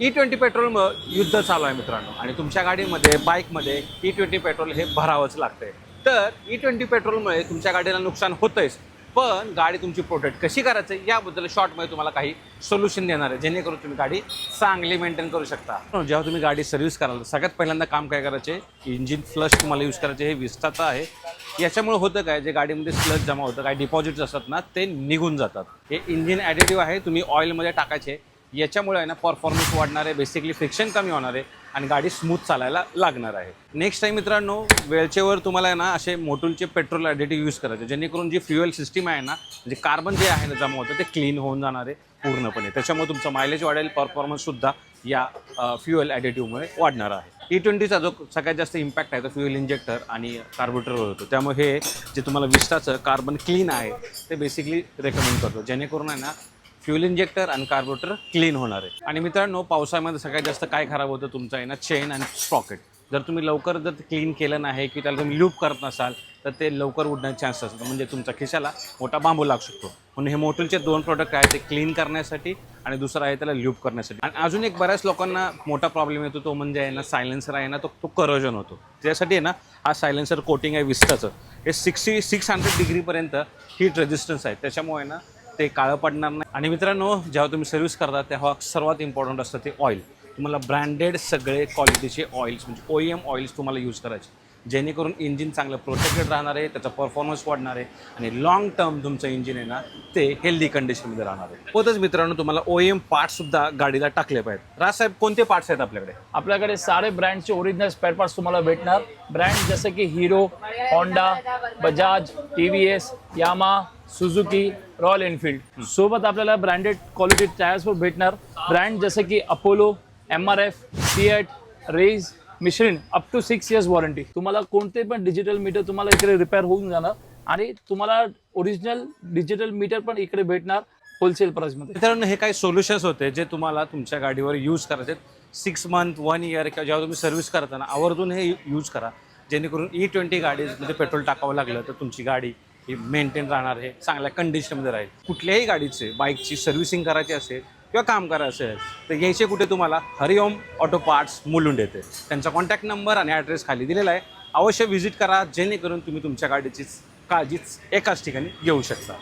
E twenty petrol युद्ध चालू आहे मित्रांनो. आणि तुमच्या गाडीमध्ये बाईकमध्ये ई ट्वेंटी पेट्रोल हे भरावंच लागतंय. तर ई ट्वेंटी पेट्रोलमुळे तुमच्या गाडीला नुकसान होतंयच. पण गाडी तुमची प्रोटेक्ट कशी करायचं याबद्दल शॉर्टमध्ये तुम्हाला काही सोल्युशन देणार आहे. जेणेकरून तुम्ही गाडी चांगली मेंटेन करू शकता. जेव्हा तुम्ही गाडी सर्व्हिस कराल सगळ्यात पहिल्यांदा काम काय करायचे? इंजिन फ्लश तुम्हाला यूज करायचे हे विस्ताचं आहे. याच्यामुळे होतं काय? जे गाडीमध्ये स्लज जमा होतं काय डिपॉझिट्स असतात ना ते निघून जातात. हे इंजिन ॲडिटिव्ह आहे तुम्ही ऑइलमध्ये टाकायचे. याच्यामुळे आहे ना परफॉर्मन्स वाढणार आहे बेसिकली फ्रिक्शन कमी होणार आहे आणि गाडी स्मूथ चालायला लागणार आहे. नेक्स्ट टाइम मित्रांनो वेळचेवर तुम्हाला आहे ना असे मोटूलचे पेट्रोल ॲडिटिव्ह यूज करायचे जेणेकरून जी फ्युएल सिस्टीम आहे ना म्हणजे कार्बन जे आहे ना जमा होतं ते क्लीन होऊन जाणार आहे पूर्णपणे. त्याच्यामुळे तुमचं मायलेज वाढेल परफॉर्मन्ससुद्धा या फ्युएल ॲडिटिव्हमुळे वाढणार आहे. E ई ट्वेंटीचा जो सगळ्यात जास्त इम्पॅक्ट आहे तो फ्युएल इंजेक्टर आणि कार्बोरेटरवर होतो. त्यामुळे हे जे तुम्हाला विस्टाचं कार्बन क्लीन आहे ते बेसिकली रेकमेंड करतो. जेणेकरून आहे ना फ्युल इंजेक्टर आणि कार्बोरेटर क्लीन होणार आहे. आणि मित्रांनो पावसाळ्यामध्ये सगळ्यात जास्त काय खराब होतं तुमचं आहे ना चेन आणि स्प्रॉकेट जर तुम्ही लवकर जर क्लीन केलं नाही की त्याला तुम्ही लूप करत नसाल तर ते लवकर उडण्याचे चान्स असतात. म्हणजे तुमच्या खिशाला मोठा बांबू लागू शकतो. म्हणून हे मोटलचे दोन प्रोडक्ट आहेत ते क्लीन करण्यासाठी आणि दुसरं आहे त्याला ल्यूप करण्यासाठी. आणि अजून एक बऱ्याच लोकांना मोठा प्रॉब्लेम येतो तो म्हणजे आहे ना सायलेन्सर आहे ना तो तो करोजन होतो. त्यासाठी आहे ना हा सायलेन्सर कोटिंग आहे विस्टाचं हे सिक्स्टी सिक्स हंड्रेड डिग्रीपर्यंत हीट रेजिस्टन्स आहे. त्याच्यामुळे ना ते काळं पडणार नाही. आणि मित्रांनो जेव्हा तुम्ही सर्व्हिस करता तेव्हा सर्वात इम्पॉर्टंट असतं ते ऑइल तुम्हाला ब्रँडेड सगळे क्वालिटीचे ऑइल्स म्हणजे ओ एम ऑइल्स तुम्हाला यूज करायचे. जेणेकरून इंजिन चांगलं प्रोटेक्टेड राहणार आहे त्याचा परफॉर्मन्स वाढणार आहे आणि लॉंग टर्म तुमचं इंजिन आहे ना ते हेल्दी कंडिशनमध्ये राहणार आहे. होतच मित्रांनो तुम्हाला ओ एम पार्टसुद्धा गाडीला टाकले पाहिजेत. राजसाहेब कोणते पार्ट्स आहेत आपल्याकडे? आपल्याकडे सारे ब्रँडचे ओरिजिनल स्पेअर पार्ट्स तुम्हाला भेटणार. ब्रँड जसे की Hero Honda Bajaj T V S Yamaha Suzuki Royal Enfield सोबत आपल्याला ब्रँडेड क्वालिटी टायर्स पण भेटणार. ब्रँड जसे की Apollo M R F CEAT raise Michelin up to six years warranty तुम्हाला कोणते पण डिजिटल मीटर तुम्हाला इकडे रिपेअर होऊन जाणार आणि तुम्हाला ओरिजिनल डिजिटल मीटर पण इकडे भेटणार होलसेल प्राइसमध्ये मित्रांनो हे काही सोल्युशन्स होते जे तुम्हाला तुमच्या गाडीवर यूज करायचे. सिक्स मंथ वन इयर किंवा जेव्हा तुम्ही सर्व्हिस करताना आवर्जून हे यूज करा. जेणेकरून e ई ट्वेंटी गाडीमध्ये पेट्रोल टाकावं लागलं तर तुमची गाडी ही मेंटेन राहणार हे चांगल्या कंडिशनमध्ये राहील. कुठल्याही गाडीचे बाईकची सर्व्हिसिंग करायची असेल किंवा काम करायचं असेल तर यायचे कुठे तुम्हाला? हरिओम ऑटो पार्ट्स मुलुंड येते त्यांचा कॉन्टॅक्ट नंबर आणि ॲड्रेस खाली दिलेला आहे. अवश्य व्हिजिट करा जेणेकरून तुम्ही तुमच्या गाडीचीच काळजीच एकाच ठिकाणी घेऊ शकता.